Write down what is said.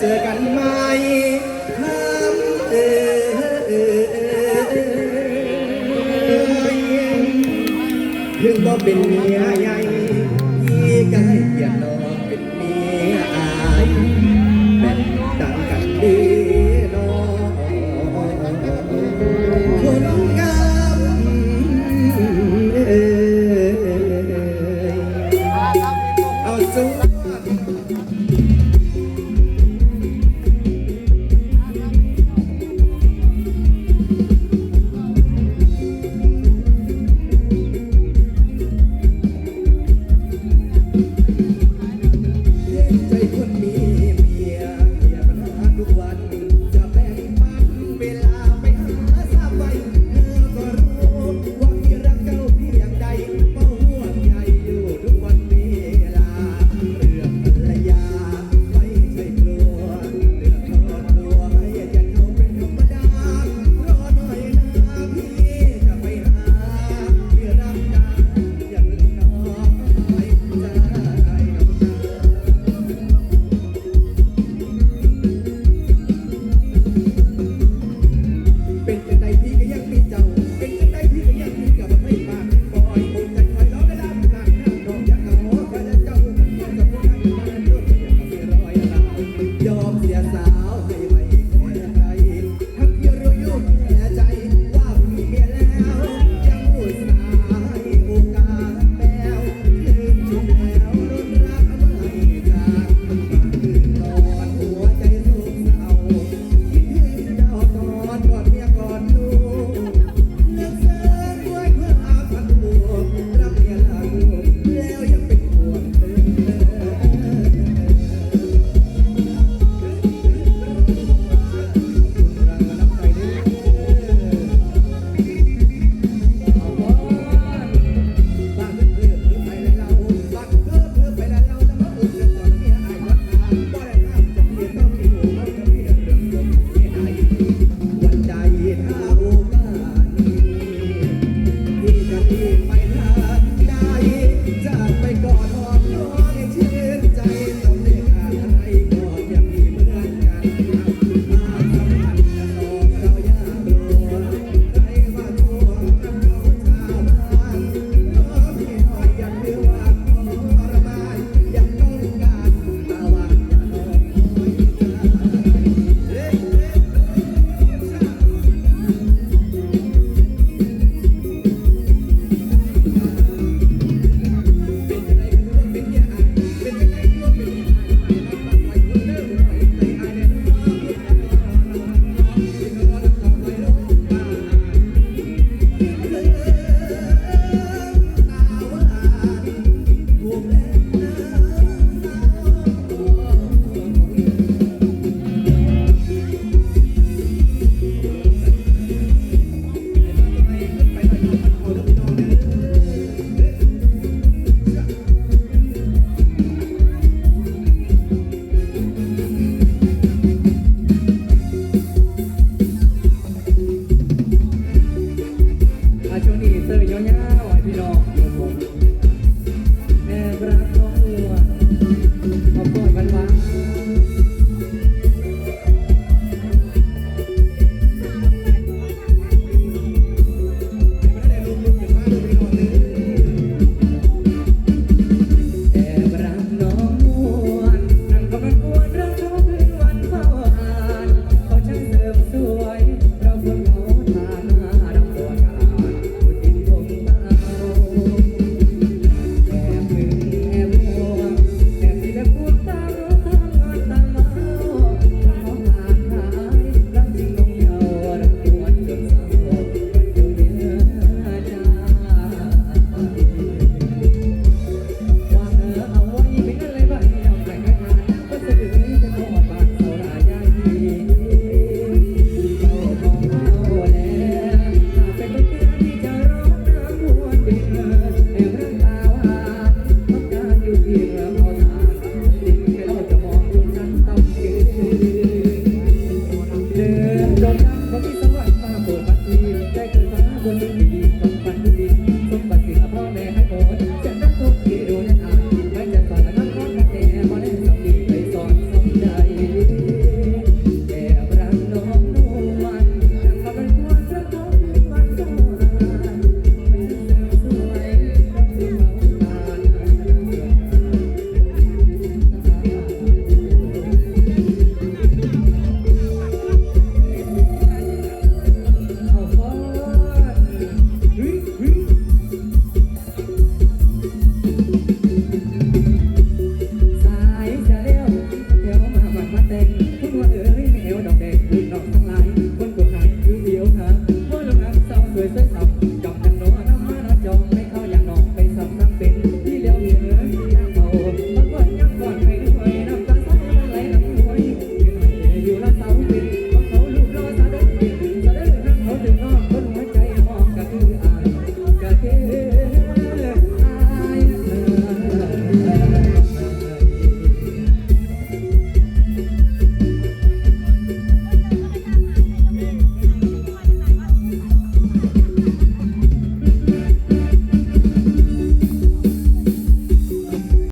เจอกันไหมทำเออถึงก็เป็นเมียใหญ่ยี่ก็ให้เกียรติน้องเป็นเมียอายแบ่งต่างกันดีน้อคนงามเออเอาสู้ Thank you. ช่วงนี้เตยย้อนไอ้พี่น้อง Yeah.